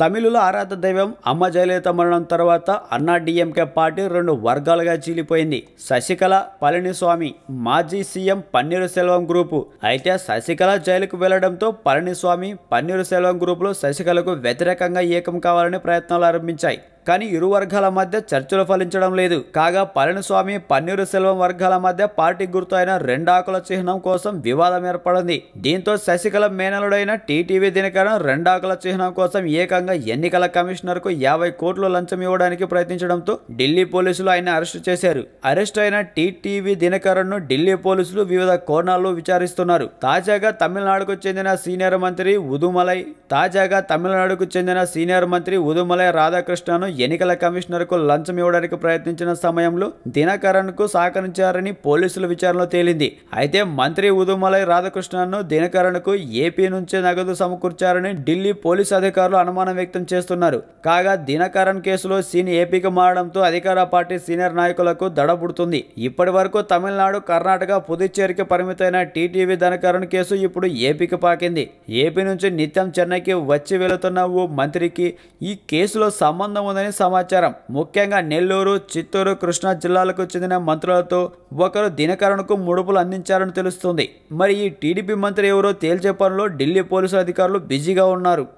తమిళుల ఆరాధ దైవం అమ్మ జయలలిత మరణం తర్వాత అన్నా డిఎంకే పార్టీ రెండు వర్గాలుగా చీలిపోయింది. శశికళ పళనిస్వామి మాజీ సీఎం పన్నీరు సెల్వం గ్రూపు. అయితే శశికళ జైలుకు వెళ్ళడంతో పళనిస్వామి పన్నీరు సెల్వం గ్రూపులు శశికళకు వ్యతిరేకంగా ఏకం కావాలని ప్రయత్నాలు ఆరంభించాయి. కానీ ఇరు వర్గాల మధ్య చర్చలు ఫలించడం లేదు. కాగా పళనిస్వామి పన్నీరు సెల్వం వర్గాల మధ్య పార్టీ గుర్తు అయిన రెండాకుల చిహ్నం కోసం వివాదం ఏర్పడింది. దీంతో శశికళ మేనలుడైన టీటీవీ దినకరన్ రెండాకుల చిహ్నం కోసం ఏకంగా ఎన్నికల కమిషనర్కు యాభై కోట్లు లంచం ఇవ్వడానికి ప్రయత్నించడంతో ఢిల్లీ పోలీసులు ఆయన అరెస్టు చేశారు. అరెస్ట్ అయిన టీటీవీ దినకరన్ను ఢిల్లీ పోలీసులు వివిధ కోణాల్లో విచారిస్తున్నారు. తాజాగా తమిళనాడుకు చెందిన సీనియర్ మంత్రి ఉదుమలై తాజాగా తమిళనాడుకు చెందిన సీనియర్ మంత్రి ఉదుమలై రాధాకృష్ణను ఎన్నికల కమిషనర్కు లంచం ఇవ్వడానికి ప్రయత్నించిన సమయంలో దినకరణ్కు సహకరించారని పోలీసుల విచారణలో తేలింది. అయితే మంత్రి ఉదుమలై రాధాకృష్ణను దినకరణ్కు ఏపీ నుంచే నగదు సమకూర్చారని ఢిల్లీ పోలీసు అధికారులు అనుమానం వ్యక్తం చేస్తున్నారు. కాగా దినకరణ్ కేసులో సీన్ ఏపీకి మారడంతో అధికార పార్టీ సీనియర్ నాయకులకు దడబుడుతుంది. ఇప్పటి వరకు తమిళనాడు కర్ణాటక పుదుచ్చేరికి పరిమితమైన టీటీవీ దినకరణ్ కేసు ఇప్పుడు ఏపీకి పాకింది. ఏపీ నుంచి నిత్యం చెన్నైకి వచ్చి వెళుతున్న ఓ మంత్రికి ఈ కేసులో సంబంధం ఉందని సమాచారం. ముఖ్యంగా నెల్లూరు చిత్తూరు కృష్ణా జిల్లాలకు చెందిన మంత్రులతో ఒకరు దినకరణకు ముడుపులు అందించారని తెలుస్తుంది. మరి ఈ టీడీపీ మంత్రి ఎవరో తేల్చే పనిలో ఢిల్లీ పోలీసు అధికారులు బిజీగా ఉన్నారు.